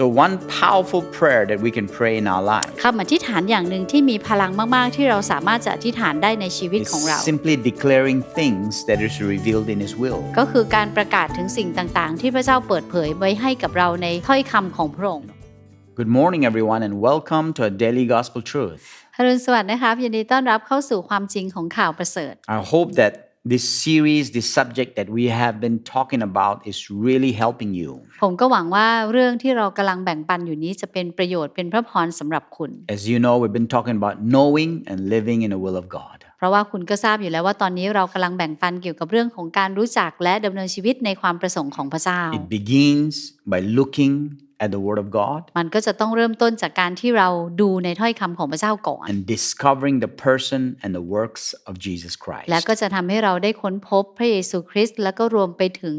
So, one powerful prayer that we can pray in our life คำอธิษฐานอย่างหนึ่งที่มีพลังมากๆ ที่เราสามารถจะอธิษฐานได้ในชีวิต is ของเรา simply declaring things that is revealed in His will. ก็คือการประกาศถึงสิ่งต่างๆ ที่พระเจ้าเปิดเผยไว้ให้กับเราในถ้อยคำของพระองค์ Good morning, everyone, and welcome to a daily gospel truth. ฮารุนสวัสดีนะครับยินดีต้อนรับเข้าสู่ความจริงของข่าวประเสริฐ I hope that this series, this subject that we have been talking about, is really helping you. ผมก็หวังว่าเรื่องที่เรากำลังแบ่งปันอยู่นี้จะเป็นประโยชน์เป็นพระพรสำหรับคุณ As you know, we've been talking about knowing and living in the will of God. เพราะว่าคุณก็ทราบอยู่แล้วว่าตอนนี้เรากำลังแบ่งปันเกี่ยวกับเรื่องของการรู้จักและดำเนินชีวิตในความประสงค์ของพระเจ้า It begins by looking at the Word of God มันก็จะต้องเริ่มต้นจากการที่เราดูในถ้อยคำของพระเจ้าก่อน and discovering the person and the works of Jesus Christ. และก็จะทำให้เราได้ค้นพบพระเยซูคริสต์แล้วก็รวมไปถึง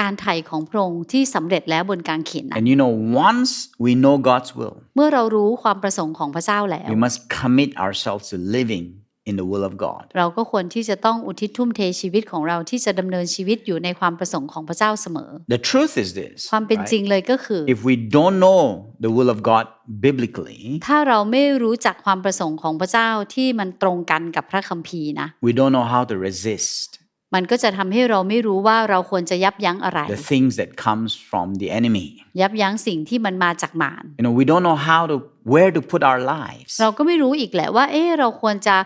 การไถ่ของพระองค์ที่สำเร็จแล้วบนกางเขนนั้น And you know, once we know God's will, เมื่อเรารู้ความประสงค์ของพระเจ้าแล้ว we must commit ourselves to living in the will of God. เราก็ควรที่จะต้องอุทิศทุ่มเทชีวิตของเราที่จะดำเนินชีวิตอยู่ในความประสงค์ของพระเจ้าเสมอ The truth is this ความเป็น right? จริงเลยก็คือ if we don't know the will of God biblically, ถ้าเราไม่รู้จักความประสงค์ของพระเจ้าที่มันตรงกันกับพระคัมภีร์นะ we don't know how to resist มันก็จะทำให้เราไม่รู้ว่าเราควรจะยับยั้งอะไร the things that comes from the enemy. ยับยั้งสิ่งที่มันมาจากมาร You know, we don't know how to where to put our lives. เราก็ไม่รู้อีกแหละว่า เอ๊ะเราควรจะ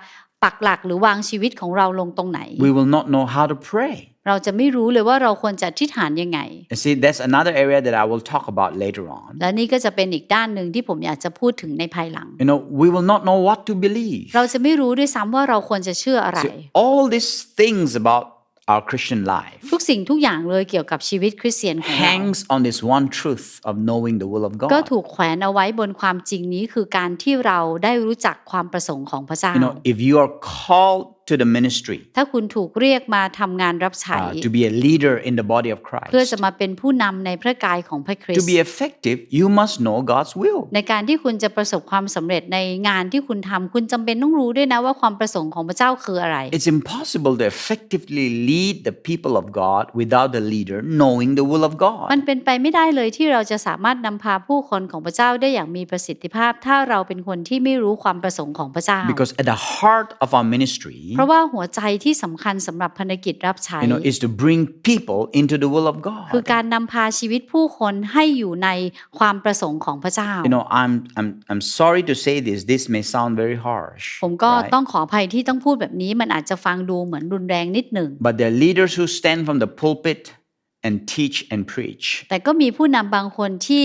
ปักหลักหรือวางชีวิตของเราลงตรงไหน We will not know how to pray. เราจะไม่รู้เลยว่าเราควรจะอธิษฐานยังไง You see, that's another area that I will talk about later on. และนี่ก็จะเป็นอีกด้านหนึ่งที่ผมอยากจะพูดถึงในภายหลัง You know, we will not know what to believe. เราจะไม่รู้ด้วยซ้ำว่าเราควรจะเชื่ออะไร See, all these things about our Christian life ทุกสิ่งทุกอย่างเลยเกี่ยวกับชีวิตคริสเตียนของเรา hangs on this one truth of knowing the will of ก็ God. ถูกแขวนเอาไว้บนความจริงนี้คือการที่เราได้รู้จักความประสงค์ของพระเจ้า You know, if you are called to the ministry ถ้าคุณถูกเรียกมาทำงานรับใช้ uh, to be a leader in the body of เพื่อ Christ, จะมาเป็นผู้นำในพระกายของพระคริส to ต์ be effective, you must know God's will. ในการที่คุณจะประสบความสำเร็จในงานที่คุณทำคุณจำเป็นต้องรู้ด้วยนะว่าความประสงค์ของพระเจ้าคืออะไร It's impossible to effectively lead the people of God without the leader knowing the will of มัน God. เป็นไปไม่ได้เลยที่เราจะสามารถนำพาผู้คนของพระเจ้าได้อย่างมีประสิทธิภาพ ถ้าเราเป็นคนที่ไม่รู้ความประสงค์ของพระเจ้า Because at the heart of our ministry, เพราะว่าหัวใจที่สำคัญสำหรับภารกิจรับใช้ you know, is to bring people into the will of คือ God. การนำพาชีวิตผู้คนให้อยู่ในความประสงค์ของพระเจ้า You know, I'm I'm I'm sorry to say this. This may sound very harsh. ผมก็ right? ต้องขออภัยที่ต้องพูดแบบนี้มันอาจจะฟังดูเหมือนรุนแรงนิดหนึ่ง But there are leaders who stand from the pulpit and teach and preach แต่ก็มีผู้นำบางคนที่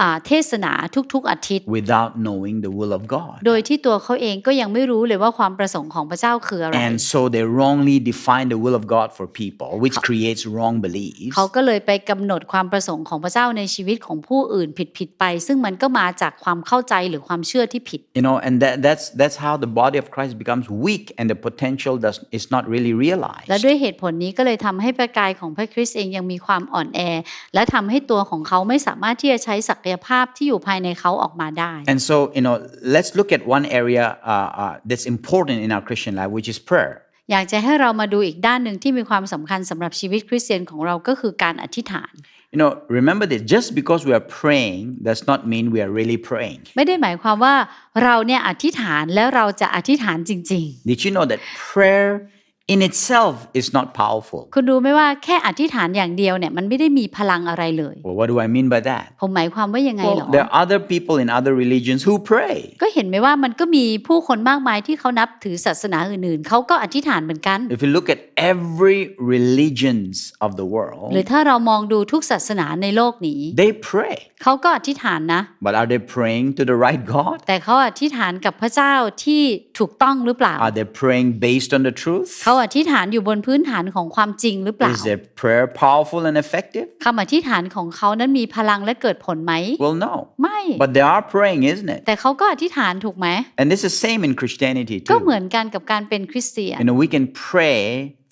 อ่าเทศนาทุกๆอาทิตย์ without knowing the will of God. โดยที่ตัวเขาเองก็ยังไม่รู้เลยว่าความประสงค์ของพระเจ้าคืออะไร And so they wrongly define the will of God for people, which creates wrong beliefs. เขาก็เลยไปกำหนดความประสงค์ของพระเจ้าในชีวิตของผู้อื่นผิดๆไป ซึ่งมันก็มาจากความเข้าใจหรือความเชื่อที่ผิด You know, and that, that's that's how the body of Christ becomes weak and the potential does is not really realized. และด้วยเหตุผลนี้ก็เลยทำให้พระกายของพระคริสต์เองยังมี ความอ่อนแอ และทำให้ตัวของเขาไม่สามารถที่จะใช้ศักยภาพที่อยู่ภายในเขาออกมาได้ And so, you know, let's look at one area uh, uh, that's important in our Christian life, which is prayer. อยากจะให้เรามาดูอีกด้านหนึ่งที่มีความสำคัญสำหรับชีวิตคริสเตียนของเราก็คือการอธิษฐาน You know, remember this: just because we are praying does not mean we are really praying. ไม่ได้หมายความว่าเราเนี่ยอธิษฐานแล้วเราจะอธิษฐานจริง Did you know that prayer in itself is not powerful? ๆคุณรู้ไหมว่าแค่อธิษฐานอย่างเดียวเนี่ยมันไม่ได้มีพลังอะไรเลย Well, what do I mean by that? ผมหมายความว่ายังไงเหรอ Well, there are other people in other religions who pray. ก็เห็นไหมว่ามันก็มีผู้คนมากมายที่เขานับถือศาสนาอื่นๆ เขาก็อธิษฐานเหมือนกัน If you look at every religions of the world, หรือถ้าเรามองดูทุกศาสนาในโลกนี้ they pray. เขาก็อธิษฐานนะ But are they praying to the right God? แต่เขาอธิษฐานกับพระเจ้าที่ถูกต้องหรือเปล่า Are they praying based on the truth? เขาอธิษฐานอยู่บนพื้นฐานของความจริงหรือเปล่า Is their prayer powerful and effective? คำอธิษฐานของเขานั้นมีพลังและเกิดผลไหม Well, no. ไม่ But they are praying, isn't it? แต่เขาก็อธิษฐานถูกไหม And this is same in Christianity ก็ too. เหมือนกันกับการเป็นคริสเตียน You know, we can pray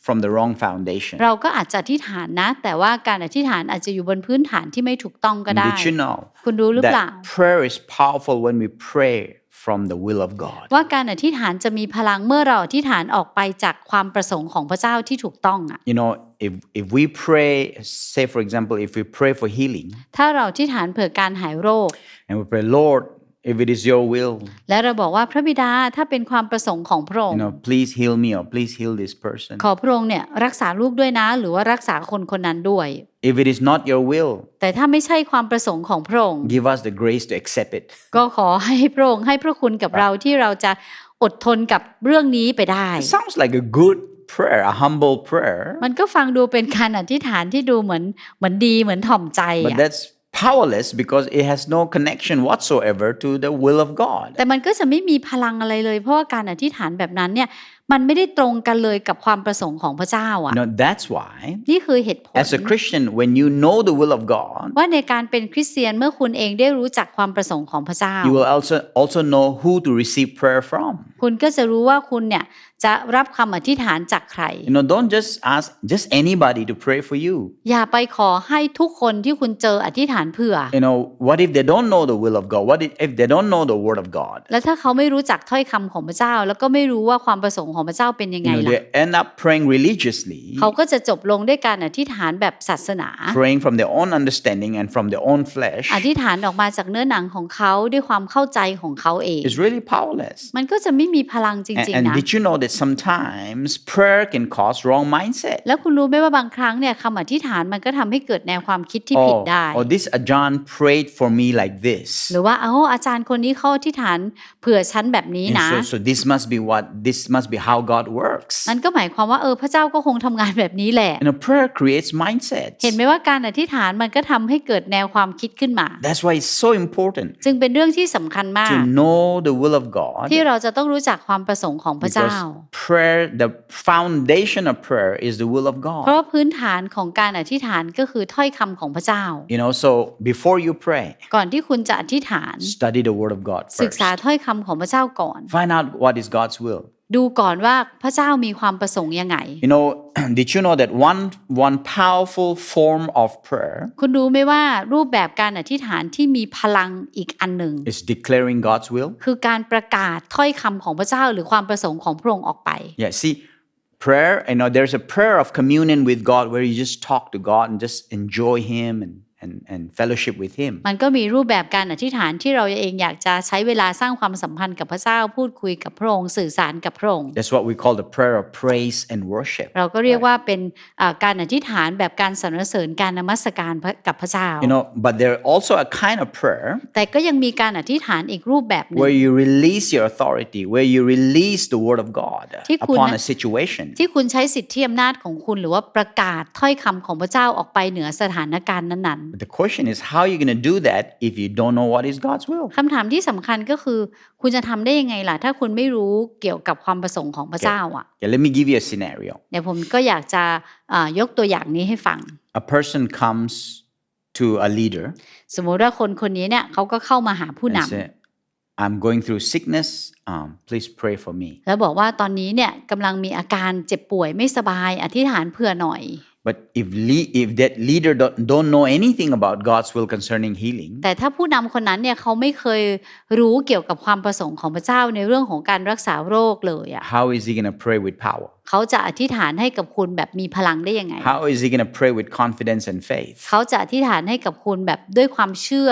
from the wrong foundation. เราก็อาจจะอธิษฐานนะ แต่ว่าการอธิษฐานอาจจะอยู่บนพื้นฐานที่ไม่ถูกต้องก็ได้ Did you know คุณรู้หรือเปล่า that prayer is powerful when we pray from the will of God? ว่าการอธิษฐานจะมีพลังเมื่อเราอธิษฐานออกไปจากความประสงค์ของพระเจ้าที่ถูกต้องอะ You know, if if we pray, say for example, if we pray for healing ถ้าเราที่ฐานเผื่อการหายโรค and we pray, Lord, if it is your will, และเราบอกว่าพระบิดาถ้าเป็นความประสงค์ของพระอง you ค์ know, please heal me or please heal this person. ขอพระองค์เนี่ยรักษาลูกด้วยนะ หรือว่ารักษาคนคนนั้นด้วย If it is not your will, แต่ถ้าไม่ใช่ความประสงค์ของพระองค์ give us the grace to accept it. ก็ขอให้พระองค์ให้พระคุณกับเราที่เราจะอดทนกับเรื่องนี้ไปได้ It sounds like a good prayer, a humble prayer, มันก็ฟังดูเป็นการอธิษฐานที่ดูเหมือนเหมือนดีเหมือนถ่อมใจ but อะ that's powerless because it has no connection whatsoever to the will of God. แต่มันก็จะไม่มีพลังอะไรเลย เพราะว่าการอธิษฐานแบบนั้นเนี่ย มันไม่ได้ตรงกันเลยกับความประสงค์ของพระเจ้าอะ You know, that's why, นี่คือเหตุผล as a Christian, when you know the will of God, ว่าในการเป็นคริสเตียนเมื่อคุณเองได้รู้จักความประสงค์ของพระเจ้า you will also also know who to receive prayer from. คุณก็จะรู้ว่าคุณเนี่ยจะรับคำอธิษฐานจากใคร You know, don't just ask just anybody to pray for you. อย่าไปขอให้ทุกคนที่คุณเจออธิษฐานเผื่อ You know, what if they don't know the will of God? What if, if they don't know the word of God? แล้วถ้าเขาไม่รู้จักถ้อยคำของพระเจ้า แล้วก็ไม่รู้ว่าความประสงค์ของพระเจ้าเป็นยังไง You know, ล่ะ they end up praying religiously, เขาก็จะจบลงด้วยการอธิษฐานแบบศาสนา praying from their own understanding and from their own flesh. อธิษฐานออกมาจากเนื้อหนังของเขาด้วยความเข้าใจของเขาเอง It's really powerless. มันก็จะไม่มีพลังจ And, ริง and ๆนะ did you know that sometimes prayer can cause wrong mindset? แล้วคุณรู้ไหมว่าบางครั้งเนี่ยคำอธิษฐานมันก็ทำให้เกิดแนวความคิดที่ผิด Oh, ได้ oh, this Ajahn prayed for me like this. หรือว่าเอาอาจารย์คนนี้เขาอธิษฐานเผื่อฉันแบบนี้ And นะ so, so this must be what this must be how God works. มันก็หมายความว่าเออพระเจ้าก็คงทำงานแบบนี้แหละ You know, prayer creates mindsets. เห็นไหมว่าการอธิษฐานมันก็ทำให้เกิดแนวความคิดขึ้นมา That's why it's so important จึงเป็นเรื่องที่สำคัญมาก to know the will of God. ที่เราจะต้องรู้จักความประสงค์ของพระเจ้า Because prayer, the foundation of prayer is the will of เพราะ God. ว่าพื้นฐานของการอธิษฐานก็คือถ้อยคำของพระเจ้า You know, so before you pray, ก่อนที่คุณจะอธิษฐาน study the word of God ศึก first. ษาถ้อยคำของพระเจ้าก่อน Find out what is God's will. ดูก่อนว่าพระเจ้ามีความประสงค์ยังไง You know, did you know that one one powerful form of prayer คุณรู้ไหมว่ารูปแบบการอธิษฐานที่มีพลังอีกอันหนึ่ง is declaring God's will? คือการประกาศถ้อยคำของพระเจ้าหรือความประสงค์ของพระองค์ออกไป Yeah, see, prayer, you know, there's a prayer of communion with God where you just talk to God and just enjoy Him and, and, and fellowship with Him. มันก็มีรูปแบบการอธิษฐานที่เราเองอยากจะใช้เวลาสร้างความสัมพันธ์กับพระเจ้าพูดคุยกับพระองค์สื่อสารกับพระองค์ That's what we call the prayer of praise and worship. เราก็เรียกว่าเป็นอ่าการอธิษฐานแบบการสรรเสริญการนมัสการพระกับพระเจ้า You know, but there's also a kind of prayer แต่ก็ยังมีการอธิษฐานอีกรูปแบบหนึ่ง where you release your authority, where you release the word of God ที่คุณ upon นะ a situation. ที่คุณใช้สิทธิอำนาจของคุณหรือว่าประกาศถ้อยคำของพระเจ้าออกไปเหนือสถานการณ์นั้น But the question is, how are you going to do that if you don't know what is God's will? ๆคำถามที่สำคัญก็คือ คุณจะทำได้ยังไงล่ะ ถ้าคุณไม่รู้เกี่ยวกับความประสงค์ของพระเจ้าอะ Yeah, let me give you a scenario. เดี๋ยวผมก็อยากจะอ่ายกตัวอย่างนี้ให้ฟัง A person comes to a leader สมมุติว่าคนคนนี้เนี่ยเขาก็เข้ามาหาผู้นำ and say, I'm going through sickness. Um, please pray for me. แล้วบอกว่าตอนนี้เนี่ยกำลังมีอาการเจ็บป่วยไม่สบายอธิษฐานเผื่อหน่อย But if le- if that leader don't, don't know anything about God's will concerning healing, แต่ถ้าผู้นำคนนั้นเนี่ยเขาไม่เคยรู้เกี่ยวกับความประสงค์ของพระเจ้าในเรื่องของการรักษาโรคเลยอะ how is he going to pray with power? เขาจะอธิษฐานให้กับคุณแบบมีพลังได้ยังไง How is he going to pray with confidence and faith? เขาจะอธิษฐานให้กับคุณแบบด้วยความเชื่อ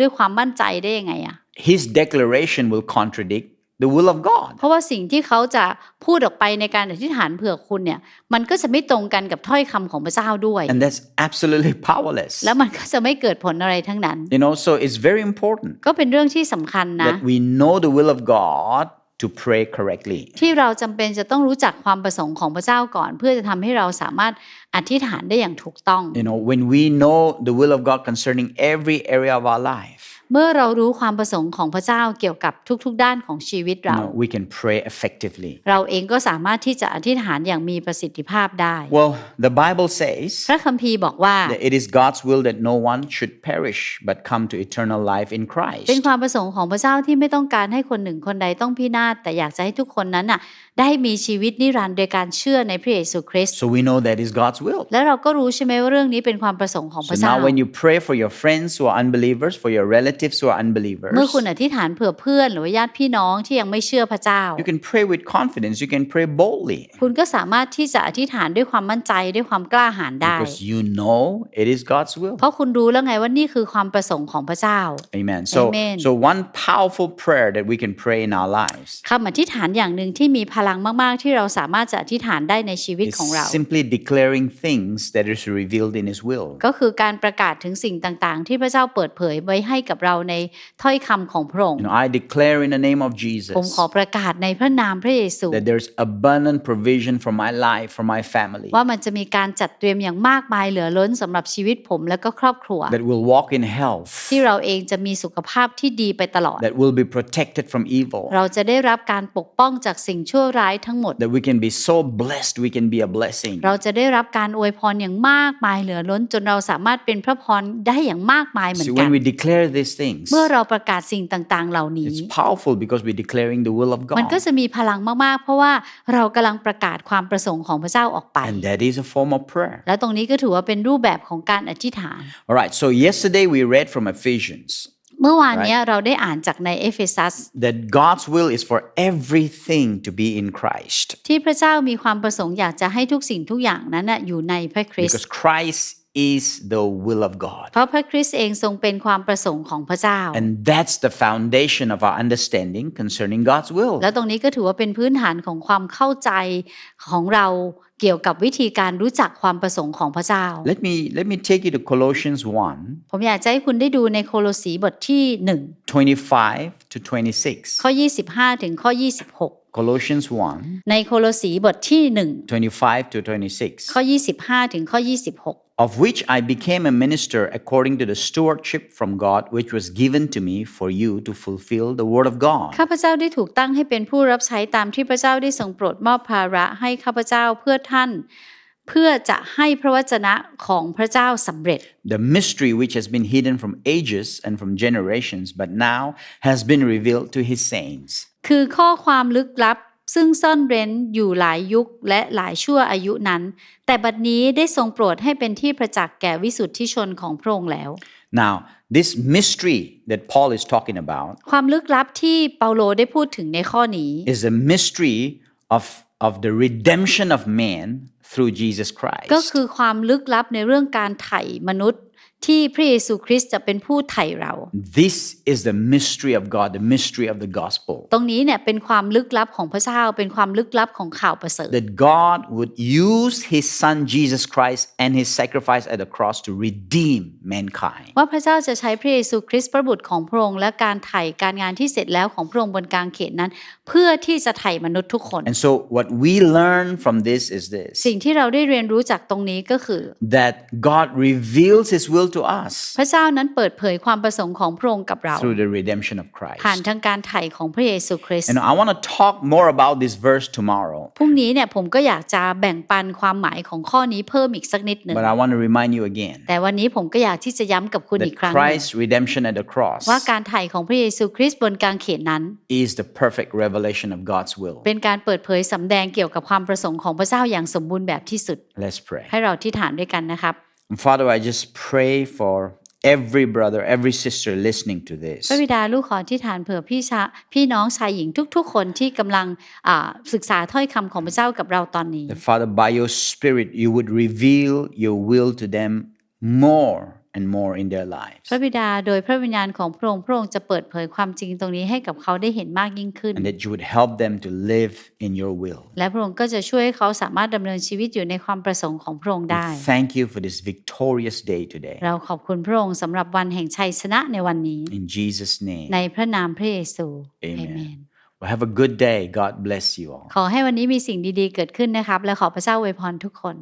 ด้วยความมั่นใจได้ยังไงอะ His declaration will contradict the will of God. เพราะว่าสิ่งที่เขาจะพูดออกไปในการอธิษฐานเผื่อคุณเนี่ย มันก็จะไม่ตรงกันกับถ้อยคำของพระเจ้าด้วย And that's absolutely powerless. แล้วมันก็จะไม่เกิดผลอะไรทั้งนั้น You know, so it's very important ก็เป็นเรื่องที่สำคัญนะ that we know the will of God to pray correctly. ที่เราจำเป็นจะต้องรู้จักความประสงค์ของพระเจ้าก่อน เพื่อจะทำให้เราสามารถอธิษฐานได้อย่างถูกต้อง You know, when we know the will of God concerning every area of our life, เมื่อเรารู้ความประสงค์ของพระเจ้าเกี่ยวกับทุก ๆ ด้านของชีวิต you เรา know, we can pray effectively. เราเองก็สามารถที่จะอธิษฐานอย่างมีประสิทธิภาพได้ Well, the Bible says พระคัมภีร์บอกว่า that it is God's will that no one should perish but come to eternal life in Christ. เป็นความประสงค์ของพระเจ้าที่ไม่ต้องการให้คนหนึ่งคนใดต้องพินาศแต่อยากจะให้ทุกคนนั้นน่ะได้มีชีวิตนิรันดร์โดยการเชื่อในพระเยซูคริสต์ So we know that is God's will. และเราก็รู้ใช่ไหมว่าเรื่องนี้เป็นความประสงค์ของพ So ระเจ้า now when you pray for your friends who are unbelievers, for your relatives, relatives who are unbelievers, เมื่อคุณอธิษฐานเผื่อเพื่อนหรือว่าญาติพี่น้องที่ยังไม่เชื่อพระเจ้า you can pray with confidence, you can pray boldly. คุณก็สามารถที่จะอธิษฐานด้วยความมั่นใจด้วยความกล้าหาญได้ Because you know it is God's will. เพราะคุณรู้แล้วไงว่านี่คือความประสงค์ของพระเจ้า Amen. So, Amen. so one powerful prayer that we can pray in our lives คำอธิษฐานอย่างหนึ่งที่มีพลังมากๆ ที่เราสามารถจะอธิษฐานได้ในชีวิต is ของเรา simply declaring things that is revealed in His will. ก็คือการประกาศถึงสิ่งต่างๆ ที่พระเจ้าเปิดเผยไว้ให้กับเราในถ้อยคำของพระองค์ You know, I declare in the name of ผม Jesus ขอประกาศในพระนามพระเยซู that there's abundant provision for my life, for my family, ว่ามันจะมีการจัดเตรียมอย่างมากมายเหลือล้นสำหรับชีวิตผมและก็ครอบครัว that will walk in health, ที่เราเองจะมีสุขภาพที่ดีไปตลอด that will be protected from evil, เราจะได้รับการปกป้องจากสิ่งชั่วร้ายทั้งหมด that we can be so blessed, we can be a blessing. เราจะได้รับการอวยพรอย่างมากมายเหลือล้นจนเราสามารถเป็นพระพรได้อย่างมากมายเหมือน See, กัน when we declare these things, เมื่อเราประกาศสิ่งต่างๆ เหล่านี้ it's powerful because we're declaring the will of มัน God. ก็จะมีพลังมากๆ เพราะว่าเรากำลังประกาศความประสงค์ของพระเจ้าออกไป And that is a form of prayer. และตรงนี้ก็ถือว่าเป็นรูปแบบของการอธิษฐาน All right, so yesterday we read from Ephesians เมื่อวานเนี้ยเราได้อ่านจากในเอเฟซัส that God's will is for everything to be in Christ ที่พระเจ้ามีความประสงค์อยากจะให้ทุกสิ่งทุกอย่างนั้นน่ะอยู่ในพระคริสต์ because Christ is the will of God. เพราะพระคริสต์เองทรงเป็นความประสงค์ของพระเจ้า And that's the foundation of our understanding concerning God's will. แล้วตรงนี้ก็ถือว่าเป็นพื้นฐานของความเข้าใจของเราเกี่ยวกับวิธีการรู้จักความประสงค์ของพระเจ้า Let me let me take you to Colossians 1, ผมอยากจะให้คุณได้ดูในโคโลสีบทที่25 to 1 26. ข้อ 25 ถึงข้อ 26 Colossians 1, ในโคโลสีบทที่ 25 to 1 ข้อ 26. 25 ถึงข้อ 26 Of which I became a minister according to the stewardship from God, which was given to me for you to fulfill the word of God. ข้าพเจ้าได้ถูกตั้งให้เป็นผู้รับใช้ตามที่พระเจ้าได้ทรงโปรดมอบภาระให้ข้าพเจ้าเพื่อท่าน เพื่อจะให้พระวจนะของพระเจ้าสำเร็จ The mystery which has been hidden from ages and from generations, but now has been revealed to his saints. คือข้อความลึกลับซึ่งซ่อนเร้นอยู่หลายยุคและหลายชั่วอายุนั้น แต่บัดนี้ได้ทรงโปรดให้เป็นที่ประจักษ์แก่วิสุทธิชนของพระองค์แล้ว Now, this mystery that Paul is talking about ความลึกลับที่เปาโลได้พูดถึงในข้อนี้ is the mystery of, of the redemption of man through Jesus Christ. ก็คือความลึกลับในเรื่องการไถ่มนุษย์ ที่พระเยซูคริสต์จะเป็นผู้ไถ่เรา This is the mystery of God, the mystery of the gospel. ตรงนี้เนี่ยเป็นความลึกลับของพระเจ้าเป็นความลึกลับของข่าวประเสริฐ That God would use his son Jesus Christ and his sacrifice at the cross to redeem mankind. ว่าพระเจ้าจะใช้พระเยซูคริสต์พระบุตรของพระองค์และการไถ่การงานที่เสร็จแล้วของพระองค์บนกลางเขนนั้น เพื่อที่จะไถ่มนุษย์ทุกคน And so, what we learn from this is this สิ่งที่เราได้เรียนรู้จากตรงนี้ก็คือ that God reveals his will to us พระเจ้านั้นเปิดเผยความประสงค์ของพระองค์กับเรา through the redemption of Christ. ผ่านทางการไถ่ของพระเยซูคริสต์ And I want to talk more about this verse tomorrow, พรุ่งนี้เนี่ยผมก็อยากจะแบ่งปันความหมายของข้อนี้เพิ่มอีกสักนิดหนึ่ง but I want to remind you again แต่วันนี้ผมก็อยากที่จะย้ำกับคุณอี that กครั้งหนึ่ง Christ's redemption at the cross ว่าการไถ่ของพระเยซูคริสต์บนกลางเขนนั้น is the perfect revelation of God's will. เป็นการเปิดเผยสำแดงเกี่ยวกับความประสงค์ของพระเจ้าอย่างสมบูรณ์แบบที่สุด Let's pray. ให้เราที่ฐานด้วยกันนะครับ And Father, I just pray for every brother, every sister listening to this. พระบิดาลูกขอที่ฐานเผื่อพี่ชาพี่น้องชายหญิงทุก ๆ คนที่กำลังอ่าศึกษาถ้อยคำของพระเจ้ากับเราตอนนี้ That Father, by your Spirit, you would reveal your will to them more and more in their พ lives. ระบิดาโดยพระวิญญาณของพระองค์พระองค์จะเปิดเผยความจริงตรงนี้ให้กับเขาได้เห็นมากยิ่งขึ้น And that you would help them to live in your will. และพระองค์ก็จะช่วยให้เขาสามารถดำเนินชีวิตอยู่ในความประสงค์ของพระองค์ได้ Thank you for this victorious day today. เราขอบคุณพระองค์สำหรับวันแห่งชัยชนะในวันนี้ In Jesus' name. ในพระนามพระเยซู Amen. Well, have a good day. God bless you all. ขอให้วันนี้มีสิ่งดีๆ เกิดขึ้นนะครับ และขอพระเจ้าอวยพรทุกคน